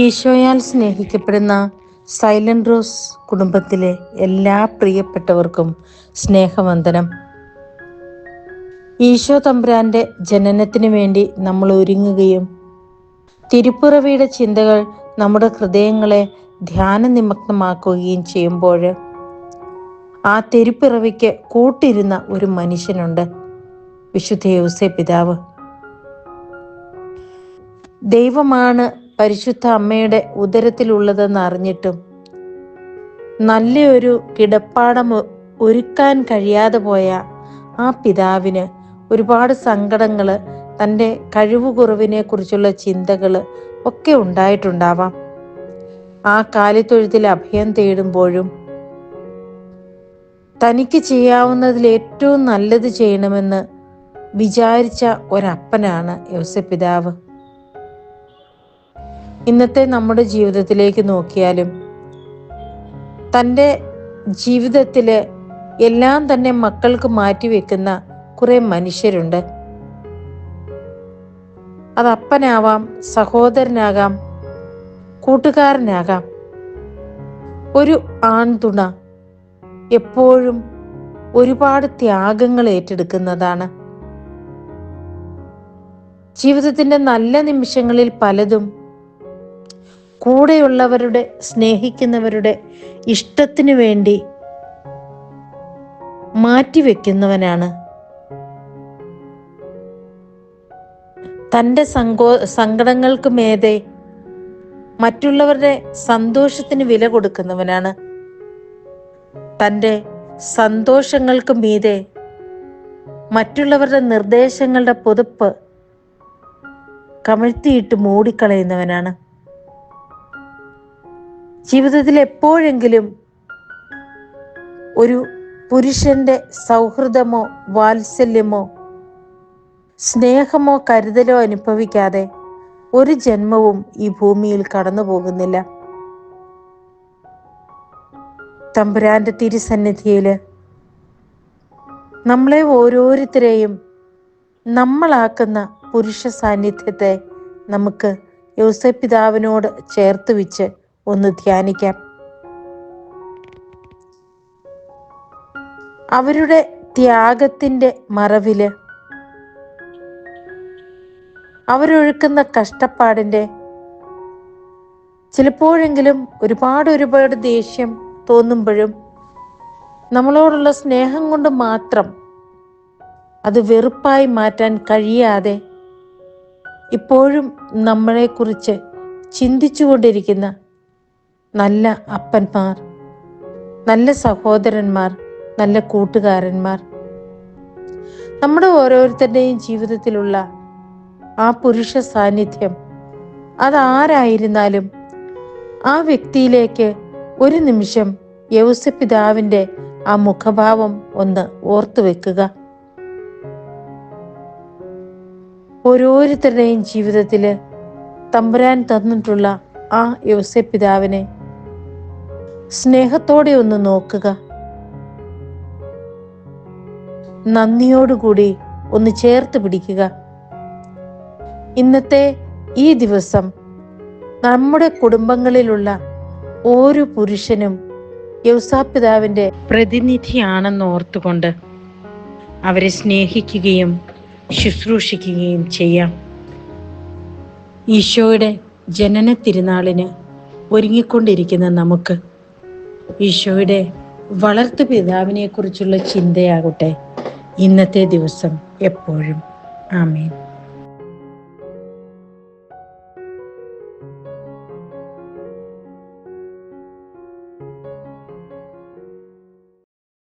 ഈശോയാൽ സ്നേഹിക്കപ്പെടുന്ന silent rose കുടുംബത്തിലെ എല്ലാ പ്രിയപ്പെട്ടവർക്കും സ്നേഹവന്ദനം. ഈശോ തമ്പുരാന്റെ ജനനത്തിന് വേണ്ടി നമ്മൾ ഒരുങ്ങുകയും തിരുപ്പുറവിയുടെ ചിന്തകൾ നമ്മുടെ ഹൃദയങ്ങളെ ധ്യാന നിമഗ്നമാക്കുകയും ചെയ്യുമ്പോൾ ആ തിരുപ്പിറവിക്ക് കൂട്ടിരുന്ന ഒരു മനുഷ്യനുണ്ട് വിശുദ്ധ യൂസെ പിതാവ്. ദൈവമാണ് പരിശുദ്ധ അമ്മയുടെ ഉദരത്തിലുള്ളതെന്ന് അറിഞ്ഞിട്ടും നല്ലൊരു കിടപ്പാടം ഒരുക്കാൻ കഴിയാതെ പോയ ആ പിതാവിന് ഒരുപാട് സങ്കടങ്ങൾ തന്റെ കഴിവുകുറവിനെ കുറിച്ചുള്ള ചിന്തകൾ ഒക്കെ ഉണ്ടായിട്ടുണ്ടാവാം. ആ കാലിത്തൊഴുത്തിൽ അഭയം തേടുമ്പോഴും തനിക്ക് ചെയ്യാവുന്നതിൽ ഏറ്റവും നല്ലത് ചെയ്യണമെന്ന് വിചാരിച്ച ഒരപ്പനാണ് യോസപിതാവ് ഇന്നത്തെ നമ്മുടെ ജീവിതത്തിലേക്ക് നോക്കിയാലും തന്റെ ജീവിതത്തിൽ എല്ലാം തന്നെ മക്കൾക്ക് മാറ്റിവെക്കുന്ന കുറേ മനുഷ്യരുണ്ട്. അത് അപ്പനാവാം സഹോദരനാകാം കൂട്ടുകാരനാകാം. ഒരു ആൺതുണ എപ്പോഴും ഒരുപാട് ത്യാഗങ്ങൾ ഏറ്റെടുക്കുന്നതാണ്. ജീവിതത്തിന്റെ നല്ല നിമിഷങ്ങളിൽ പലതും കൂടെയുള്ളവരുടെ സ്നേഹിക്കുന്നവരുടെ ഇഷ്ടത്തിനു വേണ്ടി മാറ്റിവെക്കുന്നവനാണ്. തന്റെ സങ്കോ സങ്കടങ്ങൾക്ക് മേതെ മറ്റുള്ളവരുടെ സന്തോഷത്തിന് വില കൊടുക്കുന്നവനാണ്. തന്റെ സന്തോഷങ്ങൾക്ക് മീതെ മറ്റുള്ളവരുടെ നിർദ്ദേശങ്ങളുടെ പുതുപ്പ് കമഴ്ത്തിയിട്ട് മൂടിക്കളയുന്നവനാണ്. ജീവിതത്തിൽ എപ്പോഴെങ്കിലും ഒരു പുരുഷന്റെ സൗഹൃദമോ വാത്സല്യമോ സ്നേഹമോ കരുതലോ അനുഭവിക്കാതെ ഒരു ജന്മവും ഈ ഭൂമിയിൽ കടന്നു പോകുന്നില്ല തമ്പുരാന്റെ തിരുസന്നിധിയിൽ നമ്മളെ ഓരോരുത്തരെയും നമ്മളാക്കുന്ന പുരുഷ സാന്നിധ്യത്തെ നമുക്ക് യോസപിതാവിനോട് ചേർത്ത് വെച്ച് ഒന്ന് ധ്യാനിക്കാം. അവരുടെ ത്യാഗത്തിന്റെ മറവിൽ അവരൊഴുക്കുന്ന കഷ്ടപ്പാടിന്റെ ചിലപ്പോഴെങ്കിലും ഒരുപാട് ഒരുപാട് ദേഷ്യം തോന്നുമ്പോഴും നമ്മളോടുള്ള സ്നേഹം കൊണ്ട് മാത്രം അത് വെറുപ്പായി മാറ്റാൻ കഴിയാതെ ഇപ്പോഴും നമ്മളെക്കുറിച്ച് ചിന്തിച്ചുകൊണ്ടിരിക്കുന്ന നല്ല അപ്പന്മാർ നല്ല സഹോദരന്മാർ നല്ല കൂട്ടുകാരന്മാർ. നമ്മുടെ ഓരോരുത്തരുടെയും ജീവിതത്തിലുള്ള ആ പുരുഷ സാന്നിധ്യം അതാരായിരുന്നാലും ആ വ്യക്തിയിലേക്ക് ഒരു നിമിഷം യൗസപിതാവിന്റെ ആ മുഖഭാവം ഒന്ന് ഓർത്തു വെക്കുക. ഓരോരുത്തരുടെയും ജീവിതത്തിൽ തമ്പുരാൻ തന്നിട്ടുള്ള ആ യൗസപിതാവിനെ സ്നേഹത്തോടെ ഒന്ന് നോക്കുക. നന്ദിയോടുകൂടി ഒന്ന് ചേർത്ത് പിടിക്കുക. ഇന്നത്തെ ഈ ദിവസം നമ്മുടെ കുടുംബങ്ങളിലുള്ള ഓരോ പുരുഷനും യൗസാപിതാവിന്റെ പ്രതിനിധിയാണെന്ന് ഓർത്തുകൊണ്ട് അവരെ സ്നേഹിക്കുകയും ശുശ്രൂഷിക്കുകയും ചെയ്യാം. ഈശോയുടെ ജനന തിരുനാളിന് ഒരുങ്ങിക്കൊണ്ടിരിക്കുന്ന നമുക്ക് ഈശോയുടെ വളർത്തു പിതാവിനെ കുറിച്ചുള്ള ചിന്തയാകട്ടെ. ഇന്നത്തെ ദിവസം എപ്പോഴും. ആമേൻ.